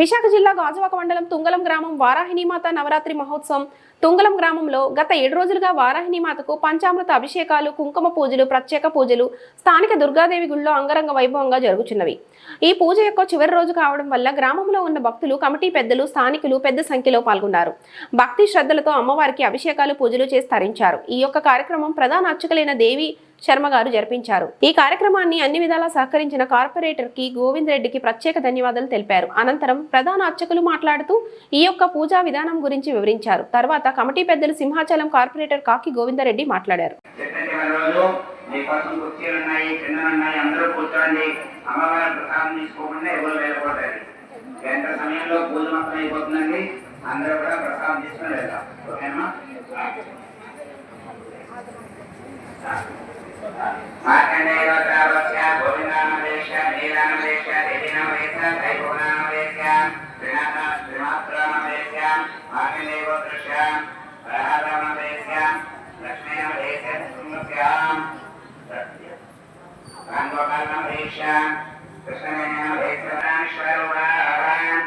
విశాఖ జిల్లా గాజువాక మండలం తుంగలం గ్రామం వారాహిణీమాత నవరాత్రి మహోత్సవం. తుంగలం గ్రామంలో గత ఏడు రోజులుగా వారాహిణీమాతకు పంచామృత అభిషేకాలు కుంకుమ పూజలు ప్రత్యేక పూజలు స్థానిక దుర్గాదేవి గుళ్ళో అంగరంగ వైభవంగా జరుగుతున్నవి ఈ పూజ యొక్క చివరి రోజు కావడం వల్ల గ్రామంలో ఉన్న భక్తులు కమిటీ పెద్దలు స్థానికులు పెద్ద సంఖ్యలో పాల్గొన్నారు. భక్తి శ్రద్ధలతో అమ్మవారికి అభిషేకాలు పూజలు చేసి తరించారు. ఈ యొక్క కార్యక్రమం ప్రధాన అర్చకులైన దేవి శర్మ గారు జరిపించారు. ఈ కార్యక్రమాన్ని అన్ని విధాలా సహకరించిన కార్పొరేటర్కి గోవింద్ రెడ్డికి ప్రత్యేక ధన్యవాదాలు తెలిపారు. అనంతరం ప్రధాన అర్చకులు మాట్లాడుతూ ఈ యొక్క పూజా విధానం గురించి వివరించారు. తర్వాత కమిటీ పెద్దలు సింహాచలం కార్పొరేటర్ కాకి గోవిందరెడ్డి మాట్లాడారు. అందరూ గంట సమయంలో పూజ మొత్తం అయిపోతుందండి. అందరూ కూడా ప్రసాదం తీసుకుని వెళ్దాం. ఓకేనా? మార్కండేయ త్రావస్య గోవిందానమేష నీలానమేష దేవీనామేష దైవనామేష శ్రీనాథ శ్రీమాత్రానమేష మార్కండేయ దృశ్య ప్రహ్లాదనమేష లక్ష్మీనమేష సింహస్యాం రాంగోపాలనమేష కృష్ణమేనమేష రామేశ్వరవాహం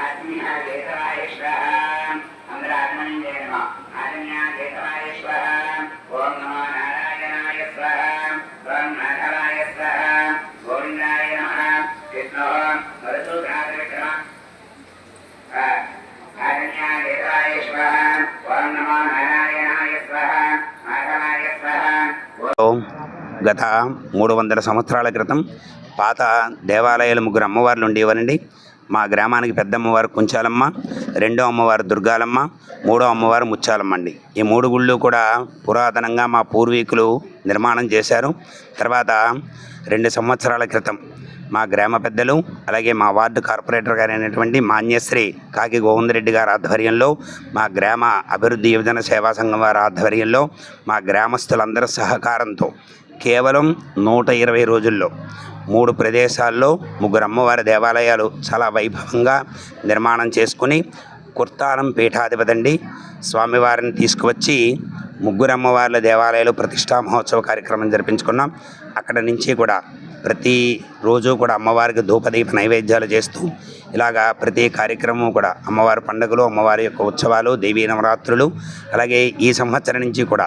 గోవిందాయ గత మూడు వందల సంవత్సరాల క్రితం పాత దేవాలయాలు ముగ్గురు అమ్మవార్లు ఉండేవారండి. మా గ్రామానికి పెద్ద అమ్మవారు కుంచాలమ్మ రెండో అమ్మవారు దుర్గాలమ్మ మూడో అమ్మవారు ముచ్చాలమ్మ అండి. ఈ మూడు గుళ్ళు కూడా పురాతనంగా మా పూర్వీకులు నిర్మాణం చేశారు. తర్వాత రెండు సంవత్సరాల క్రితం మా గ్రామ పెద్దలు అలాగే మా వార్డు కార్పొరేటర్ గారు అయినటువంటి మాన్యశ్రీ కాకి గోవిందరెడ్డి గారి ఆధ్వర్యంలో మా గ్రామ అభివృద్ధి యువజన సేవా సంఘం వారి ఆధ్వర్యంలో మా గ్రామస్తులందరి సహకారంతో కేవలం నూట ఇరవై రోజుల్లో మూడు ప్రదేశాల్లో ముగ్గురు అమ్మవారి దేవాలయాలు చాలా వైభవంగా నిర్మాణం చేసుకుని కుర్తాలం పీఠాధిపతండి. స్వామివారిని తీసుకువచ్చి ముగ్గురు అమ్మవార్ల దేవాలయాలు ప్రతిష్టా మహోత్సవ కార్యక్రమం జరిపించుకున్నాం. అక్కడ నుంచి కూడా ప్రతి రోజు కూడా అమ్మవారికి ధూపదీప నైవేద్యాలు చేస్తూ ఇలాగా ప్రతి కార్యక్రమం కూడా అమ్మవారి పండుగలు అమ్మవారి యొక్క ఉత్సవాలు దేవీ నవరాత్రులు అలాగే ఈ సంవత్సరం నుంచి కూడా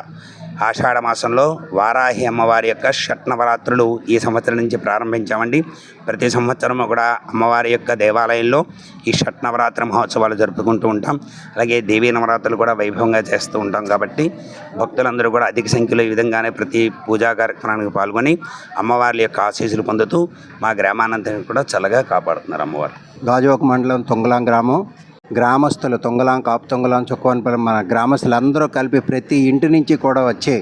ఆషాఢ మాసంలో వారాహి అమ్మవారి యొక్క షట్ నవరాత్రులు ఈ సంవత్సరం నుంచి ప్రారంభించామండి. ప్రతి సంవత్సరము కూడా అమ్మవారి యొక్క దేవాలయంలో ఈ షట్ నవరాత్రి మహోత్సవాలు జరుపుకుంటూ ఉంటాం. అలాగే దేవీ నవరాత్రులు కూడా వైభవంగా చేస్తూ ఉంటాం కాబట్టి భక్తులందరూ కూడా అధిక సంఖ్యలో ఈ విధంగానే ప్రతి పూజా కార్యక్రమానికి పాల్గొని అమ్మవారి యొక్క ఆశీస్సులు పొందుతూ మా గ్రామానంతని కూడా చల్లగా కాపాడుతున్నారు అమ్మవారు. గాజువాక మండలం తొంగలాం గ్రామం. గ్రామస్తులు తొంగలాం కాపు తొంగలాం చుక్కవనపల్లి మన గ్రామస్తులు అందరూ కలిపి ప్రతి ఇంటి నుంచి కూడా వచ్చి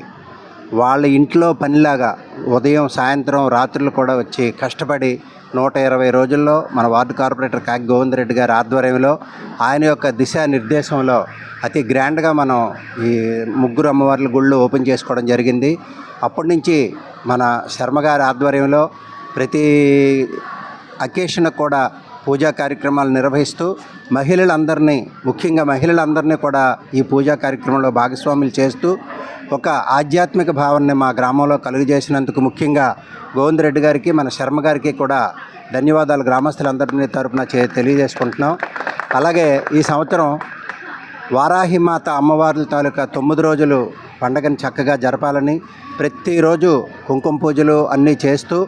వాళ్ళ ఇంట్లో పనిలాగా ఉదయం సాయంత్రం రాత్రులు కూడా వచ్చి కష్టపడి నూట ఇరవై రోజుల్లో మన వార్డు కార్పొరేటర్ కాకి గోవిందరెడ్డి గారి ఆధ్వర్యంలో ఆయన యొక్క దిశానిర్దేశంలో అతి గ్రాండ్గా మనం ఈ ముగ్గురు అమ్మవార్ల గుళ్ళు ఓపెన్ చేసుకోవడం జరిగింది. అప్పటి నుంచి మన శర్మ గారి ఆధ్వర్యంలో ప్రతి అకేషన్ కూడా పూజా కార్యక్రమాలు నిర్వహిస్తూ మహిళలందరినీ ముఖ్యంగా మహిళలందరినీ కూడా ఈ పూజా కార్యక్రమంలో భాగస్వాములు చేస్తూ ఒక ఆధ్యాత్మిక భావాన్ని మా గ్రామంలో కలుగజేసినందుకు ముఖ్యంగా గోవిందరెడ్డి గారికి మన శర్మ గారికి కూడా ధన్యవాదాలు గ్రామస్తులందరినీ తరపున చే తెలియజేసుకుంటున్నాం. అలాగే ఈ సంవత్సరం వారాహిమాత అమ్మవార్ల తాలూకా తొమ్మిది రోజులు పండగని చక్కగా జరపాలని ప్రతిరోజు కుంకుమ పూజలు అన్నీ చేస్తూ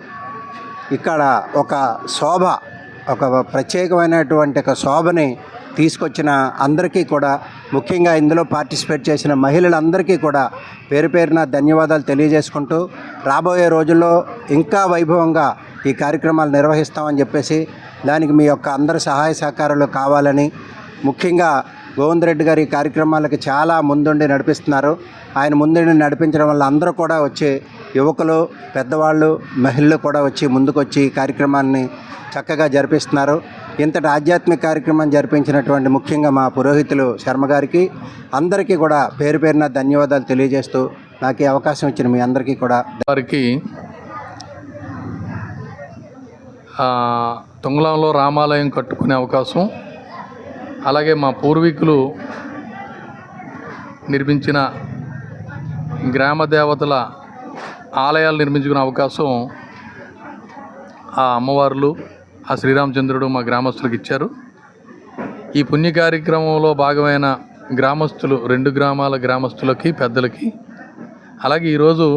ఇక్కడ ఒక శోభ ఒక ప్రత్యేకమైనటువంటి ఒక శోభని తీసుకొచ్చిన అందరికీ కూడా ముఖ్యంగా ఇందులో పార్టిసిపేట్ చేసిన మహిళలందరికీ కూడా పేరు పేరున ధన్యవాదాలు తెలియజేసుకుంటూ రాబోయే రోజుల్లో ఇంకా వైభవంగా ఈ కార్యక్రమాలు నిర్వహిస్తామని చెప్పేసి దానికి మీ యొక్క అందరి సహాయ సహకారాలు కావాలని ముఖ్యంగా గోవింద్ రెడ్డి గారు ఈ కార్యక్రమాలకి చాలా ముందుండి నడిపిస్తున్నారు. ఆయన ముందుండి నడిపించడం వల్ల అందరూ కూడా వచ్చి యువకులు పెద్దవాళ్ళు మహిళలు కూడా వచ్చి ముందుకొచ్చి ఈ కార్యక్రమాన్ని చక్కగా జరిపిస్తున్నారు. ఇంతటి ఆధ్యాత్మిక కార్యక్రమం జరిపించినటువంటి ముఖ్యంగా మా పురోహితులు శర్మ గారికి అందరికీ కూడా పేరు పేరున ధన్యవాదాలు తెలియజేస్తూ నాకు ఈ అవకాశం ఇచ్చిన మీ అందరికీ కూడా వారికి ఆ, తుంగలంలో రామాలయం కట్టుకునే అవకాశం అలాగే మా పూర్వీకులు నిర్మించిన గ్రామ దేవతల ఆలయాలు నిర్మించుకునే అవకాశం ఆ అమ్మవార్లు ఆ శ్రీరామచంద్రుడు మా గ్రామస్తులకు ఇచ్చారు. ఈ పుణ్య కార్యక్రమంలో భాగమైన గ్రామస్తులు రెండు గ్రామాల గ్రామస్తులకి పెద్దలకి అలాగే ఈరోజు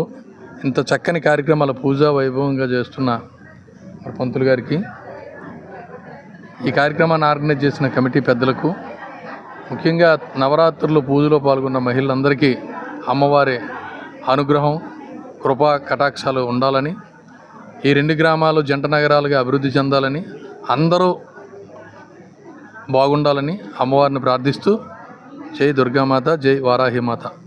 ఇంత చక్కని కార్యక్రమాల పూజా వైభవంగా చేస్తున్న పంతులు గారికి ఈ కార్యక్రమాన్ని ఆర్గనైజ్ చేసిన కమిటీ పెద్దలకు ముఖ్యంగా నవరాత్రులు పూజలో పాల్గొన్న మహిళలందరికీ అమ్మవారి అనుగ్రహం కృపా కటాక్షాలు ఉండాలని ఈ రెండు గ్రామాలు జంట నగరాలుగా అభివృద్ధి చెందాలని అందరూ బాగుండాలని అమ్మవారిని ప్రార్థిస్తూ జై దుర్గామాత జై వారాహిమాత.